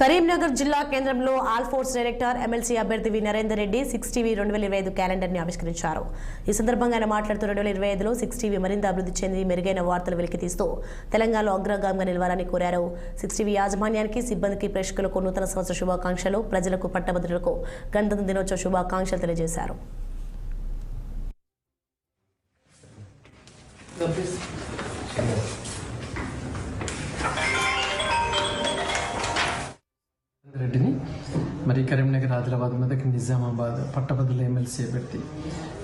కరీంనగర్ జిల్లా కేంద్రంలో all force director MLC అభ్యర్థి V. Narender Reddy six TV రెండు వేల ఇరవై ఐదు క్యాలెండర్ని ఆవిష్కరించారు. ఈ సందర్భంగా ఆయన మాట్లాడుతూ రెండు వేల ఇరవై ఐదులో సిక్స్ టీవీ మరింత అభివృద్ధి చెంది మెరుగైన వార్తలు వెలికితీస్తూ తెలంగాణలో అగ్రగామిగా నిలవాలని కోరారు. సిక్స్ టీవీ యాజమాన్యానికి సిబ్బందికి ప్రేక్షకులకు నూతన సంవత్సర శుభాకాంక్షలు ప్రజలకు పట్టభద్రులకు గణతంత్ర దినోత్సవ శుభాకాంక్షలు తెలియజేశారు. Gracias. మరి కరీంనగర్ ఆదిలాబాద్ మెదక్ నిజామాబాద్ పట్టభద్రుల ఎమ్మెల్సీ అభ్యర్థి.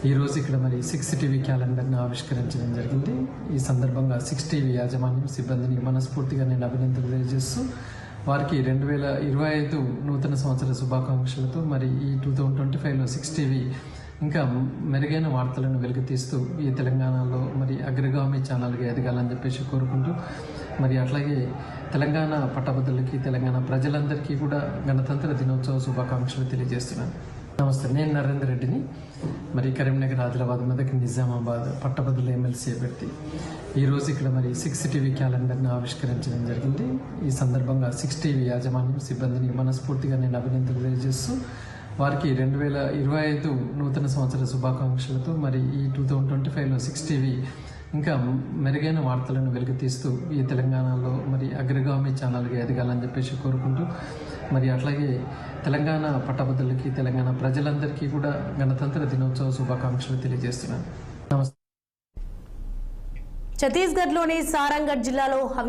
ఈరోజు ఇక్కడ మరి సిక్స్ టీవీ క్యాలెండర్ను ఆవిష్కరించడం జరిగింది. ఈ సందర్భంగా సిక్స్ టీవీ యాజమాన్యం సిబ్బందిని మనస్ఫూర్తిగా నేను అభినందనలు తెలియజేస్తూ వారికి రెండు వేల ఇరవై ఐదు నూతన సంవత్సర శుభాకాంక్షలతో మరి ఈ టూ థౌజండ్ ట్వంటీ ఫైవ్లో సిక్స్ టీవీ ఇంకా మెరుగైన వార్తలను వెలుగుతీస్తూ ఈ తెలంగాణలో మరి అగ్రగామి ఛానల్గా ఎదగాలని చెప్పేసి కోరుకుంటూ మరి అట్లాగే తెలంగాణ పట్టభద్రులకి తెలంగాణ ప్రజలందరికీ కూడా గణతంత్ర దినోత్సవ శుభాకాంక్షలు తెలియజేస్తున్నాను. నమస్తే నేను నరేందర్ రెడ్డిని. మరి కరీంనగర్ ఆదిలాబాద్ మెదక్ నిజామాబాద్ పట్టభద్రుల ఎమ్మెల్సీ అభ్యర్థి. ఈరోజు ఇక్కడ మరి సిక్స్ టీవీ క్యాలెండర్ను ఆవిష్కరించడం జరిగింది. ఈ సందర్భంగా సిక్స్ టీవీ యాజమాన్యం సిబ్బందిని మనస్ఫూర్తిగా నేను అభినందనలు తెలియజేస్తూ వారికి రెండు వేల ఇరవై ఐదు నూతన సంవత్సర శుభాకాంక్షలతో మరి ఈ టూ థౌజండ్ ట్వంటీ ఫైవ్లో సిక్స్ టీవీ ఇంకా మెరుగైన వార్తలను వెలుగుతీస్తూ ఈ తెలంగాణలో మరి అగ్రగామి ఛానల్గా ఎదగాలని చెప్పేసి కోరుకుంటూ మరి అట్లాగే తెలంగాణ పట్టభద్రులకి తెలంగాణ ప్రజలందరికీ కూడా గణతంత్ర దినోత్సవ శుభాకాంక్షలు తెలియజేస్తున్నాను. నమస్తే. ఛత్తీస్గఢ్లోని సారంగఢ్ జిల్లాలో